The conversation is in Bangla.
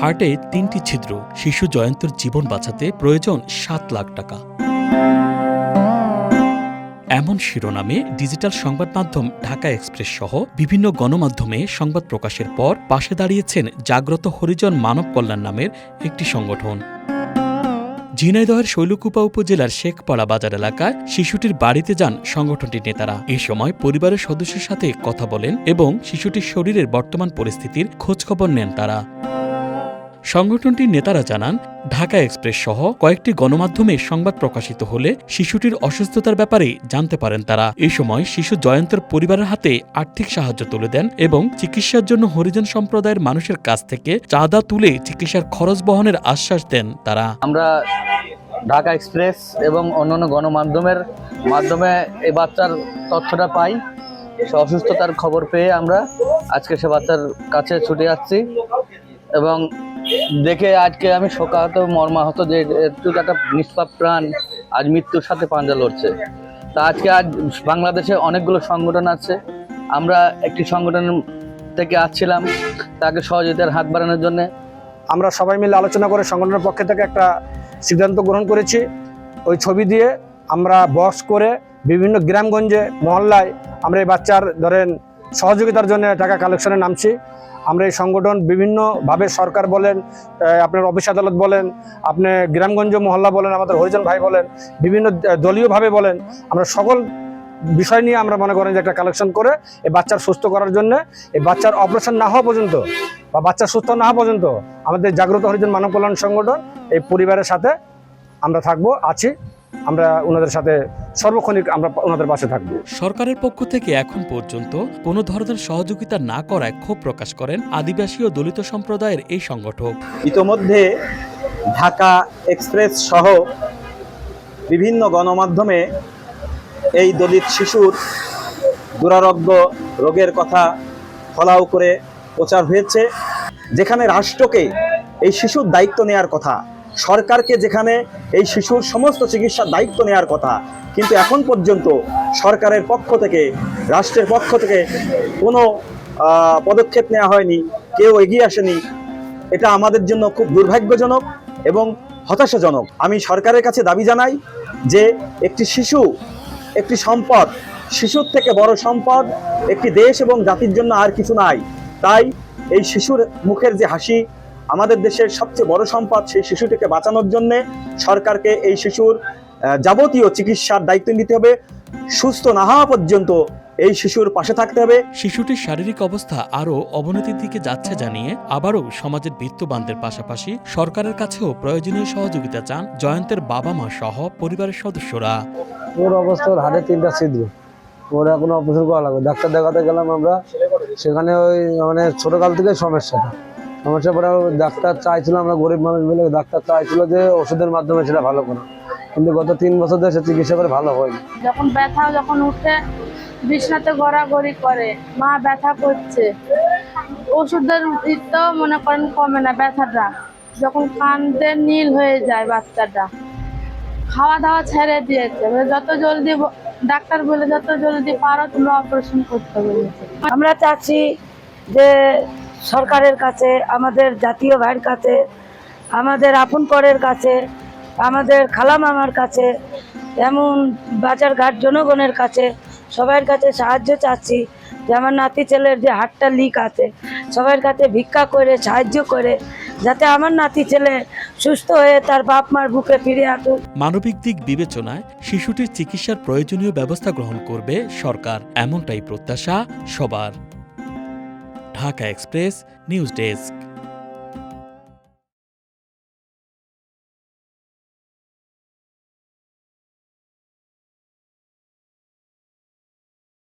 হার্টে তিনটি ছিদ্র, শিশু জয়ন্তর জীবন বাঁচাতে প্রয়োজন সাত লাখ টাকা। এমন শিরোনামে ডিজিটাল সংবাদ মাধ্যম ঢাকা এক্সপ্রেস সহ বিভিন্ন গণমাধ্যমে সংবাদ প্রকাশের পর পাশে দাঁড়িয়েছেন জাগ্রত হরিজন মানব কল্যাণ নামের একটি সংগঠন। ঝিনাইদহের শৈলকুপা উপজেলার শেখপাড়া বাজার এলাকায় শিশুটির বাড়িতে যান সংগঠনটির নেতারা। এই সময় পরিবারের সদস্যের সাথে কথা বলেন এবং শিশুটির শরীরের বর্তমান পরিস্থিতির খোঁজখবর নেন তারা। সংগঠনটির নেতারা জানান, ঢাকা এক্সপ্রেস সহ কয়েকটি গণমাধ্যমে সংবাদ প্রকাশিত হলে শিশুটির অসুস্থতার ব্যাপারে জানতে পারেন তারা। এই সময় শিশু জয়ন্তের পরিবারের হাতে আর্থিক সাহায্য তুলে দেন এবং চিকিৎসার জন্য হরিজন সম্প্রদায়ের মানুষের কাছ থেকে চাঁদা তুলে চিকিৎসার খরচ বহনের আশ্বাস দেন তারা। আমরা ঢাকা এক্সপ্রেস এবং অন্যান্য গণমাধ্যমের মাধ্যমে এই বাচ্চার তথ্যটা পাই। অসুস্থতার খবর পেয়ে আমরা আজকে সে বাচ্চার কাছে ছুটে যাচ্ছি এবং দেখে আজকে আমি শোকাহত, মর্মাহত যে একটু একটা নিষ্পাপ প্রাণ আজ মৃত্যুর সাথে পাঞ্জা লড়ছে। তা আজকে আজ বাংলাদেশে অনেকগুলো সংগঠন আছে। আমরা একটি সংগঠন থেকে আসছিলাম তাকে সহযোগিতার হাত বাড়ানোর জন্যে। আমরা সবাই মিলে আলোচনা করে সংগঠনের পক্ষে থেকে একটা সিদ্ধান্ত গ্রহণ করেছি। ওই ছবি দিয়ে আমরা বক্স করে বিভিন্ন গ্রামগঞ্জে, মহল্লায় আমরা এই বাচ্চার ধরেন সহযোগিতার জন্য টাকা কালেকশনে নামছি। আমরা এই সংগঠন বিভিন্নভাবে সরকার বলেন আপনার অফিস আদালত বলেন, আপনি গ্রামগঞ্জ মহল্লা বলেন, আমাদের হরিজন ভাই বলেন, বিভিন্ন দলীয়ভাবে বলেন, আমরা সকল বিষয় নিয়ে আমরা মনে করেন যে একটা কালেকশন করে এই বাচ্চার সুস্থ করার জন্য, এই বাচ্চার অপারেশন না হওয়া পর্যন্ত বা বাচ্চা সুস্থ না হওয়া পর্যন্ত আমাদের জাগ্রত হরিজন মানব কল্যাণ সংগঠন এই পরিবারের সাথে আমরা থাকব, আছি। আমরা ওনাদের সাথে সর্বক্ষণিক আমরা ওনাদের পাশে থাকব। সরকারের পক্ষ থেকে এখন পর্যন্ত কোনো ধরনের সহযোগিতা না করায় ক্ষোভ প্রকাশ করেন আদিবাসী ও দলিত সম্প্রদায়ের এই সংগঠক। ইতোমধ্যে ঢাকা এক্সপ্রেস সহ বিভিন্ন গণমাধ্যমে এই দলিত শিশুর দুরারোগ্য রোগের কথা ফলাও করে প্রচার হয়েছে যেখানে রাষ্ট্রকে এই শিশুর দায়িত্ব নেয়ার কথা সরকারকে যেখানে এই শিশুর সমস্ত চিকিৎসার দায়িত্ব নেয়ার কথা, কিন্তু এখন পর্যন্ত সরকারের পক্ষ থেকে, রাষ্ট্রের পক্ষ থেকে কোনো পদক্ষেপ নেওয়া হয়নি, কেউ এগিয়ে আসেনি। এটা আমাদের জন্য খুব দুর্ভাগ্যজনক এবং হতাশাজনক। আমি সরকারের কাছে দাবি জানাই যে একটি শিশু, একটি সম্পদ, শিশুর থেকে বড় সম্পদ, একটি দেশ এবং জাতির জন্য আর কিছু নাই। তাই এই শিশুর মুখের যে হাসি আমাদের দেশের সবচেয়ে বড় সম্পদ সেই শিশুটিকে বাঁচানোর জন্য সরকারকে এই শিশুর যাবতীয় চিকিৎসার দায়িত্ব নিতে হবে। সুস্থ না হওয়া পর্যন্ত এই শিশুর পাশে থাকতে হবে। শিশুটির শারীরিক অবস্থা আরও অবনতির দিকে যাচ্ছে জানিয়ে আবারও সমাজের বিত্তবানদের পাশাপাশি সরকারের কাছেও প্রয়োজনীয় সহযোগিতা চান জয়ন্তের বাবা মা সহ পরিবারের সদস্যরা। ওর অবস্থা ওর হাড়ে তিনটা ছিদ্র। ওর এখন অপারেশন করা লাগবে। ডাক্তার দেখাতে গেলাম আমরা সেখানে ওই মানে ছোটকাল থেকে সমস্যাটা। সমস্যা পরে ডাক্তার চাইছিল আমরা গরিব মানুষ বলে ডাক্তার চাইছিল যে ওষুধের মাধ্যমে সেটা ভালো করা কিন্তু গত তিন বছর ধরে সে চিকিৎসা করে ভালো হয়নি। যখন ব্যথা যখন উঠে বিছনাতে গড়াগড়ি করে মা ব্যথা করছে। ওষুধের তো মনে করেন কমে না ব্যথাটা। যখন কান্দে নীল হয়ে যায় বাচ্চাটা। খাওয়া দাওয়া ছেড়ে দিয়েছে। এবার যত জলদি ডাক্তার বলে যত জলদি পারো তোমরা অপারেশন করতে বলেছে। আমরা চাচ্ছি যে সরকারের কাছে, আমাদের জাতীয় ভাইয়ের কাছে, আমাদের আপন পরের কাছে, আমাদের খালা মামার কাছে, এমন বাজারঘাট জনগণের কাছে সবার কাছে সাহায্য চাচ্ছি যে আমার নাতি ছেলের যে হাটটা লিক আছে সবার কাছে ভিক্ষা করে, সাহায্য করে, যাতে আমার নাতি ছেলে সুস্থ হয়ে তার বাপ মার বুকে ফিরে আসুক। মানবিক দিক বিবেচনায় শিশুটির চিকিৎসার প্রয়োজনীয় ব্যবস্থা গ্রহণ করবে সরকার, এমনটাই প্রত্যাশা সবার। Dhaka express news desk